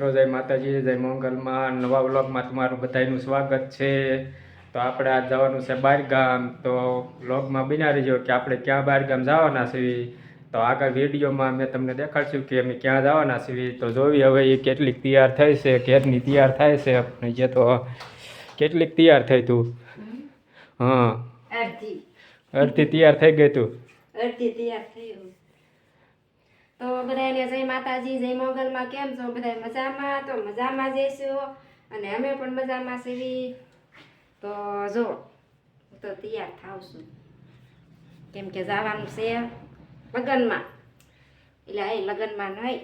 મિત્રો જય માતાજી જય મંગલમાં નવા બ્લોગમાં તમારું બધાનું સ્વાગત છે. તો આપણે આજ જવાનું છે બહારગામ તો બ્લોગમાં બિના રહીજો કે આપણે ક્યાં બહારગામ જવાના છીએ. તો આગળ વિડીયોમાં મેં તમને દેખાડશું કે અમે ક્યાં જવાના છીએ. તો જોવી હવે એ કેટલીક તૈયાર થઈ છે કેરની તૈયાર થાય છે. આપણે જે તો કેટલીક તૈયાર થઈ તું. હા. અડધી. તૈયાર થઈ ગઈ તું. અડધી તૈયાર થયું તો બધાને જય માતાજી જય મોગલમાં કેમ છો? બધા મજામાં? તો મજામાં જઈશું અને અમે પણ મજામાં સેવી તો જો હું તો તૈયાર થાવ છું. કેમ કે જવાનું છે લગ્નમાં. એટલે એ લગ્નમાં નહીં.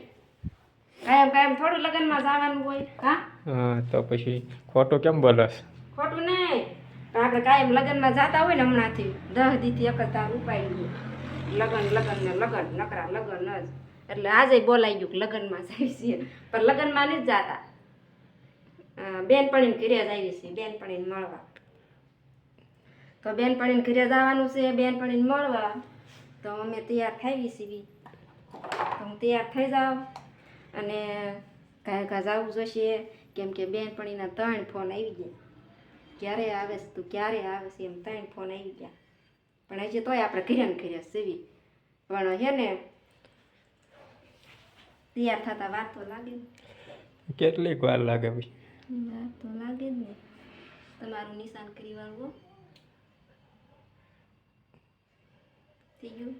કાયમ કાયમ થોડું લગ્નમાં જવાનું હોય હા? હા તો પછી ખોટું કેમ બોલસ ખોટું નહીં. પણ આપણે કાયમ લગ્નમાં જતા હોય ને હમણાંથી. દહ દીથી એક જ તાર ઉપાડી લગન લગન ને લગન નકરા લગન જ. એટલે આજે બોલાઈ ગયું લગ્નમાં જાય છીએ. પણ લગ્નમાં નથી જતા. બેનપણીને ઘરે જ આવી છીએ, બેનપણીને મળવા. તો બેનપણીને ઘરે જવાનું છે, બેનપણીને મળવા. તો અમે તૈયાર થઈ છીએ તો હું તૈયાર થઈ જાઉં અને કાંઈ જવું જોશે. કેમ કે બેનપણીના ત્રણ ફોન આવી ગયા. ક્યારે આવે છે તું ક્યારે આવે છે એમ ત્રણ ફોન આવી ગયા. પણ હજી તોય આપણે ઘરે ને ઘરે સીવી પણ હે ને તૈયાર થતા વાર તો લાગે ને. કેટલીક વાર લાગે ભાઈ વાર તો લાગે જ ને. તમારું નિશાન કરી વાળવો. થઈ ગયું?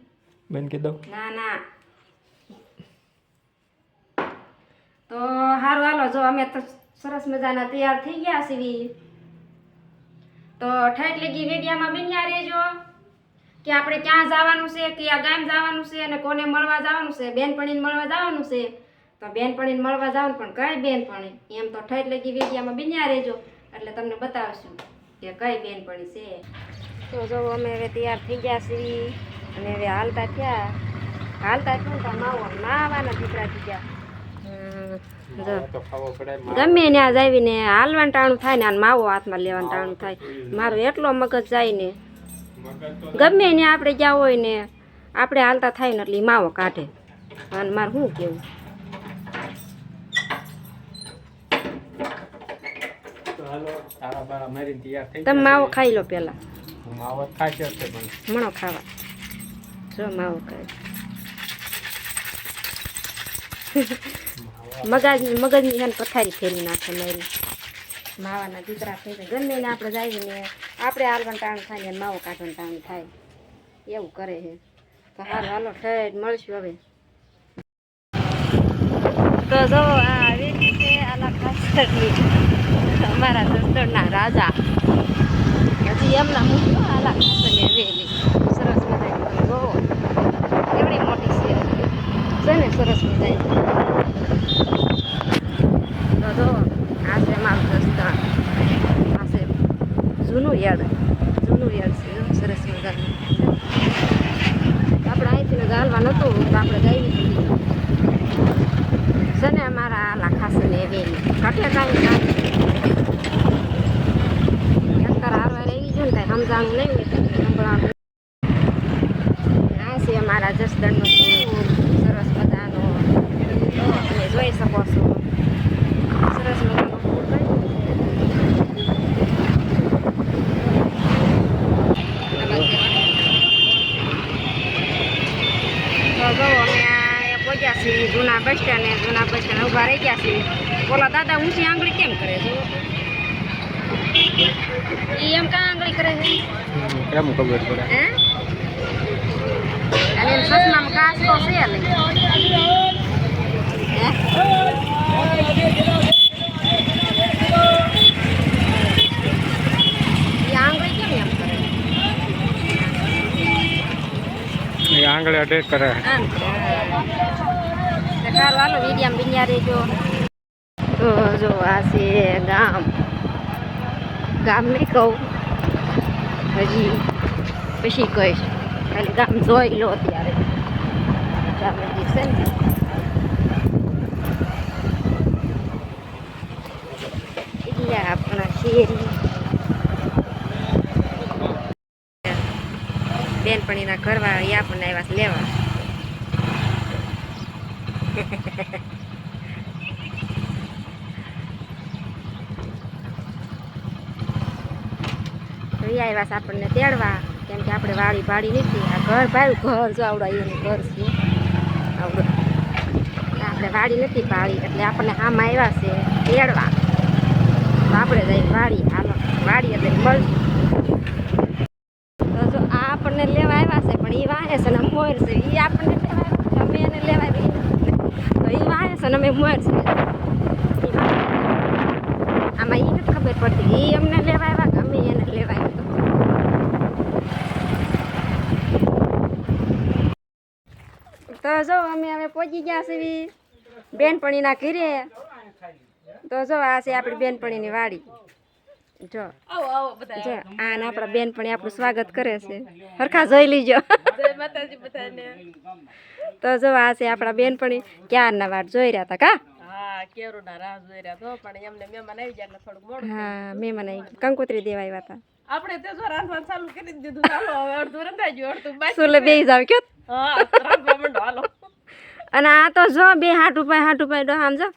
કીધું? ના ના. તો હારું હાલો જો અમે તો સરસ મજાના તૈયાર થઈ ગયા સીવી તો ઠેઠ લેગી વેડિયામાં બન્યા રહેજો. કે આપણે ક્યાં જવાનું છે કયા ગામ જવાનું છે અને કોને મળવા જવાનું છે બેનપણીને મળવા જવાનું છે? તો બેનપણીને મળવા જવાનું પણ કઈ બેનપણી? એમ તો ઠેઠ લગી વેડિયામાં બન્યા રહેજો. એટલે તમને બતાવશું કે કઈ બેનપણી છે. તો જો અમે હવે તૈયાર થઈ ગયા છીએ અને હવે હાલતા થયા. હાલતા થયું તો માવો માવાના દીકરા થઈ ગયા. ગમે ત્યાં જાવીને હાલવાનું ટાણું થાય ને અને માવો હાથમાં લેવાનું ટાણું થાય. મારો એટલો મગજ જાય ને. ગમે ને આપણે ગયા હોય ને, આપણે હાલતા થાય ને એટલે માવો કાઢે. અને મારે શું કેવું? તમે માવો ખાઈ લો પેલા મણો ખાવા. જો માવો ખાય મગજ, મગજની પથારી ફેરી નાખે મારી. માવાના દીકરા ફેરી ગમે ને આપણે જાય ને આપણે હાલવાનું ટાણું થાય ને માવો કાઢવાનું ટાણું થાય. એવું કરે છે. તો હાલ, હાલો ઠેર મળશું હવે. તો જો, આ વેલી છે આલા ખાસરની અમારા દસ્તરના રાજા. હજી એમના મૂક્યો આલા ખાસરની વેલી સરસ મજાની જોવો. કેવડી મોટી છે. છે ને, સરસ મજાની તો જો આ છે મારું દસ્તાન આ છે યાદ. જૂનું યાદ છે સરસ મજાનું. આપણે અહીંથી ને ગાલવા નહોતું, તો આપણે ગાઈ દીધું છે ને અમારા આલા ખાસ ને એવી. ઘટે કાંઈ કાંઈ અંતર હારવા છે ને કાંઈ સમજાણું નહીં તો સંભળાણું. આ છે અમારા જસદણનો ફૂલ સરસ મજાનો તો તમે જોઈ શકો છો સરસ મજાનો ફૂલ બન્યું છે તો જો અમે આ પહોંચ્યા છીએ જૂના બસ સ્ટેન્ડ જૂના બસ સ્ટેન્ડ ઊભા રહી ગયા છે બોલા દાદા ઊંચી આંગળી કેમ કરે છે? ઈ એમ કાં આંગળી કરે છે? કેમ ખબર પડે? હે? અને સસનામાં કાચ તો છે નહીં આંગળી કેમ એમ કરે? એ આંગળે અટેક કરે. સારું હાલો, વિડીયામાં બિન્યા રહેજો. તો જો, આ છે ગામ. ગામ નહીં કહું. હજી, પછી કહીશ. ખાલી ગામ જોઈ લો ગામ હજી છે ને. એટલે આપણા શેરી. બેનપણીના ઘરવાળા યા પણ આવ્યા લેવા. તો એ આવ્યા છે આપણને તેડવા કેમ કે આપણે વાડી ભાડી નથી આ ઘર ભાઈ ઘર જો આવડા એનું ઘર છે આવડું આપણે વાડી નથી ભાડી એટલે આપણને આમાં આવ્યા છે તેડવા તો આપણે જઈ વાડી હાલો વાડી એટલે મળશું તો જો આ આપણને લેવા આવ્યા છે પણ એ વાહે છે ને મોર છે એ આપણને લેવા આવ્યા છે, અમે એને લેવા આવ્યા તો એ વાહે છે ને અમે મોર છે ઈ વાહે. આમાં એ નથી ખબર પડતી એ અમને લેવા આવ્યા કે અમે એને લેવા આવ્યા તો જો અમે હવે પહોંચી ગયા છીએ બેનપણીના ઘરે. તો જો આ છે આપણી બેનપણીની વાડી. જો. જો આ ને આપણા બેનપણી આપણું સ્વાગત કરે છે. હરખા જોઈ લીજો. તો જો આ છે આપણા બેનપણી. ક્યારના વાટ જોઈ રહ્યા હતા કા? હા મહેમાન આવી કંકોત્રી દેવા આવ્યા હતા આપણે તે જો રાંધવાનું ચાલુ કરી દીધું. ચાલો હવે અડધું રંધાઈ ગયું અડધું સુલે બે જાવ કયો? હા રાંધવા માંડો હાલો. અને આ તો જો બે હાટ ઉપાય હાટ ઉપાય ડો આમ જો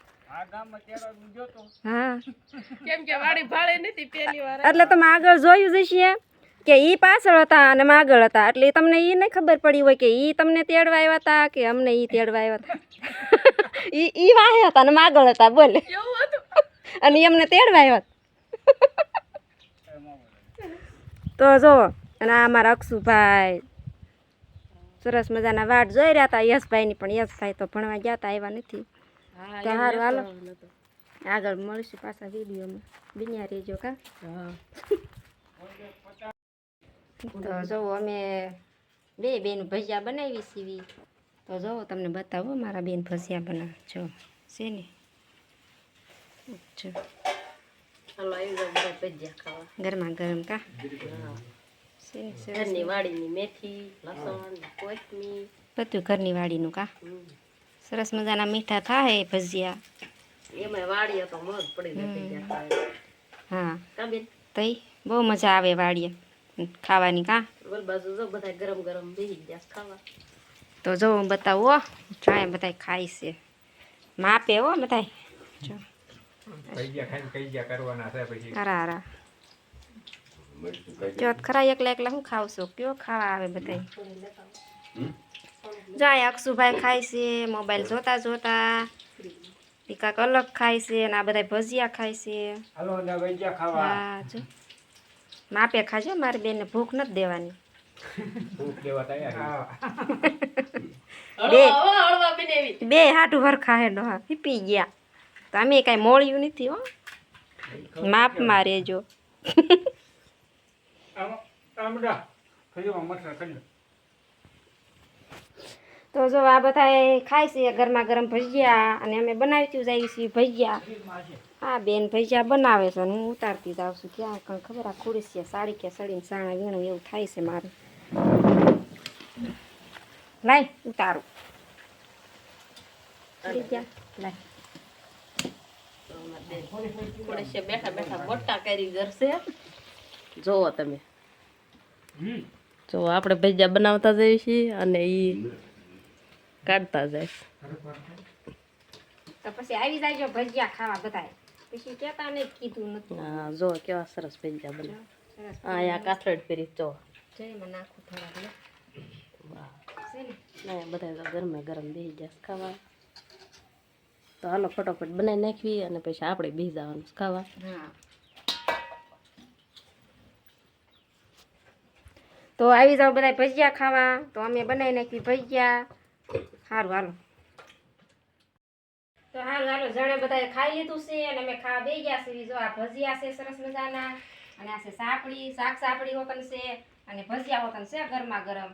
હા કેમ કે વાડી ભાડે નથી પહેલી વાર. એટલે તમે આગળ જોયું જશે કે ઈ પાછળ હતા અને માગળ આગળ હતા. એટલે તમને ઈ નહીં ખબર પડી હોય કે ઈ તમને તેડવા આવ્યા હતા કે અમને ઈ તેડવા આવ્યા હતા. ઈ ઈ વાહે હતા અને માગળ આગળ હતા બોલે. અને ઈ અમને તેડવા આવ્યા. હતા. તો જો અને આ અમારા અક્ષુભાઈ. સરસ મજાના વાટ જોઈ રહ્યા હતા યશભાઈની પણ. યશભાઈ તો ભણવા ગયા હતા આવ્યા નથી. તો હારું હાલો. આગળ મળીશું પાછા વિડીયોમાં. બિન્યા રહેજો કા? તો જોવો અમે બે બેન ભજીયા બનાવી સીવી તો જોવો તમને બતાવો મારા બેન ભજીયા બનાવ. જો છે ને? ગરમા ગરમ કા? ઘરની વાડીની મેથી લસણ કોથમીર. બધું ઘરની વાડીનું કા? હમ. સરસ મજાના મીઠા થાય ભજીયા. એમાંય વાડીએ તો મોજ પડી જતી ગયા હા. કાબેન તઈ? બહુ મજા આવે વાડીએ. ખાવાની કા? બોલ બાજુ જો બધા ગરમ ગરમ બેસી ગયા છે ખાવા. તો જો હું બતાવું હો જાય બધા ખાય છે. માપે હો બધા જો. કઈ ગયા ખાઈને કઈ ગયા કરવાના છે પછી? હારા. ખરા એકલા એકલા હું ખાવશો? કયો ખાવા આવે બધા જાય અક્ષુભાઈ ખાય છે મોબાઈલ જોતા જોતા. કાંક અલગ ખાય છે અને આ બધા ભજીયા ખાય છે. ખાવા. હા જો. માપે ખાજો મારી બેનને ભૂખ નથી દેવાની. બે. હળવા હળવા બનાવી બે હાટું વરખા હે ડોહા પીપી ગયા. તો અમે કાંઈ મોળ્યું નથી હો. માપમાં રહેજો. તો જો આ બધા ખાય છે ગરમા ગરમ ભજીયા અને અમે બનાવતી જઈએ છીએ ભજીયા. હા બેન ભજીયા બનાવે છે અને હું ઉતારતી જાઉં છું. ક્યાં કંઈ ખબર આ ખુડી છે સાડી કે સડીને સાણા વીણું એવું થાય છે મારે. લાય ઉતારું. બેઠા બેઠા મોટા કારીગર છે જોવો તમે. જો આપણે ભજીયા બનાવતા જઈએ છીએ અને એ કાઢતા જાય. તો પછી આવી જાય ભજીયા ખાવા બધાય. પછી કેતા ને કીધું નતું. હા જો કેવા સરસ ભજીયા બને. સરસ આ કાથરડ પેરી જો જઈમાં નાખું થોડાક વાહ. બધા ગરમે ગરમ બેસી જાય ખાવા. તો હાલો ફટાફટ બનાવી નાખવી અને પછી આપણે બેસી જવાનું ખાવા. હા. તો આવી જાઓ બધા ભજીયા ખાવા. તો અમે બનાવી નાખી ભજીયા. સારું હાલો. તો હારું હાલો જણે બધાએ ખાઈ લીધું છે અને અમે ખાવા બે ગયા છે જો આ ભજીયા છે સરસ મજાના. અને આ છે સાપડી શાક સાપડી હોતન છે અને ભજીયા હોતન છે ગરમા ગરમ.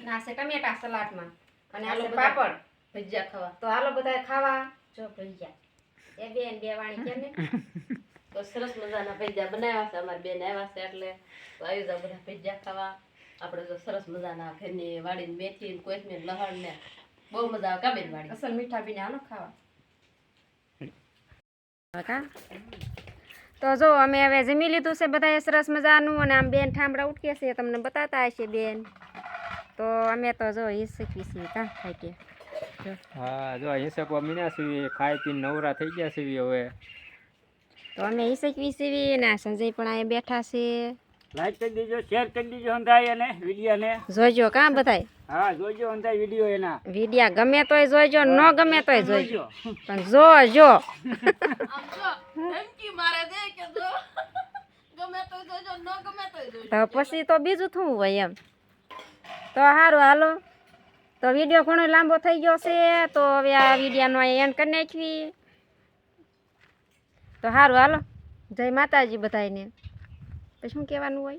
અને આ છે ટમેટા સલાડમાં. અને આ છે પાપડ. ભજીયા ખાવા. તો હાલો બધાએ ખાવા. જો ભજીયા. એ બેન બે વાણી કે ને? તો સરસ મજાના ભજીયા બનાવ્યા છે. અમારી બેન આવ્યા છે એટલે તો આવી જાવ બધા ભજીયા ખાવા. આપણે જો સરસ મજાના ઘરની વાડીની મેથી ને કોથમીર લહણ ને બહુ મજા આવે. કાબેન વાડી અસલ મીઠા પીને આનો ખાવા. કા? તો જો અમે હવે જમી લીધું છે બધાએ સરસ મજાનું અને આમ બેન ઠામડા ઉઠકે છે. તમને બતાતા હશે બેન. તો અમે તો જો શીખવી છીએ. કા ખાઈ કે? હા જો હિંસકવા મીના છીએ. ખાઈ પીને નવરા થઈ ગયા છીએ હવે. તો અમે ઈસક શીખવી છીએ ને સંજય પણ અહીંયા બેઠા છે. લાઈક કરી દેજો શેર કરી દેજો અંધાય અને વિડીયોને. જોજો કાં બધાય? હા જોજો અંધાય વીડિયો એના. વિડિયા ગમે તોય જોઈજો ન ગમે તોય જોઈજો જોજો. પણ જોજો. જો ધમકી મારે દે કે જો. તો જોજો ન ગમે તો જોજો. તો પછી તો બીજું શું હોય એમ. તો સારું હાલો. તો વીડિયો ઘણો લાંબો થઈ ગયો છે તો હવે આ વિડીયાનો એન્ડ કરી નાખવી. તો સારું હાલો. જય માતાજી બધાને તો શું કહેવાનું હોય?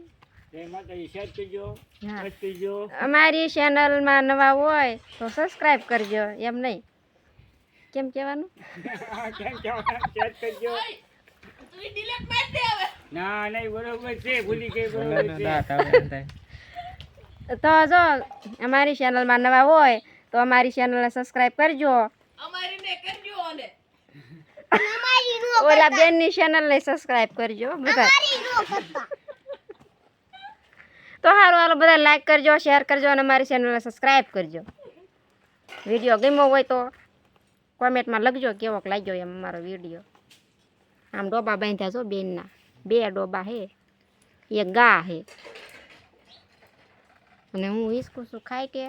જય માતાજી શેર કરજો હા. બસ કરજો. અમારી ચેનલમાં નવા હોય તો સબસ્ક્રાઈબ કરજો એમ નહીં. કેમ કહેવાનું? કેમ કહેવાય? શેર કરજો. તું ડિલેટ માર દે હવે ના નહીં બરોબર છે ભૂલી ગઈ બરોબર છે. દાંત આવે એમ થાય. તો જો અમારી ચેનલમાં નવા હોય તો અમારી ચેનલને સબસ્ક્રાઈબ કરજો અમારી ને કરજો અને ઓલા બેનની ચેનલને સબસ્ક્રાઇબ કરજો બધા. તો સારું હાલો બધા લાઈક કરજો શેર કરજો અને મારી ચેનલને સબસ્ક્રાઇબ કરજો. વીડિયો ગમ્યો હોય તો કોમેન્ટમાં લખજો કેવોક લાગ્યો એમ અમારો વીડિયો આમ ડોબા બાંધ્યા છો બેનના. બે ડોબા હે એ ગા હે. અને હું ઈસકું છું ખાઈ કે.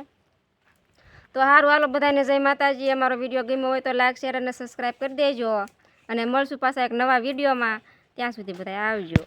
તો સારું હાલો બધાને જય માતાજી. અમારો વીડિયો ગમ્યો હોય તો લાઈક શેર અને સબસ્ક્રાઈબ કરી દેજો. અને મળશું પાછા એક નવા વિડીયોમાં. ત્યાં સુધી બધા આવજો.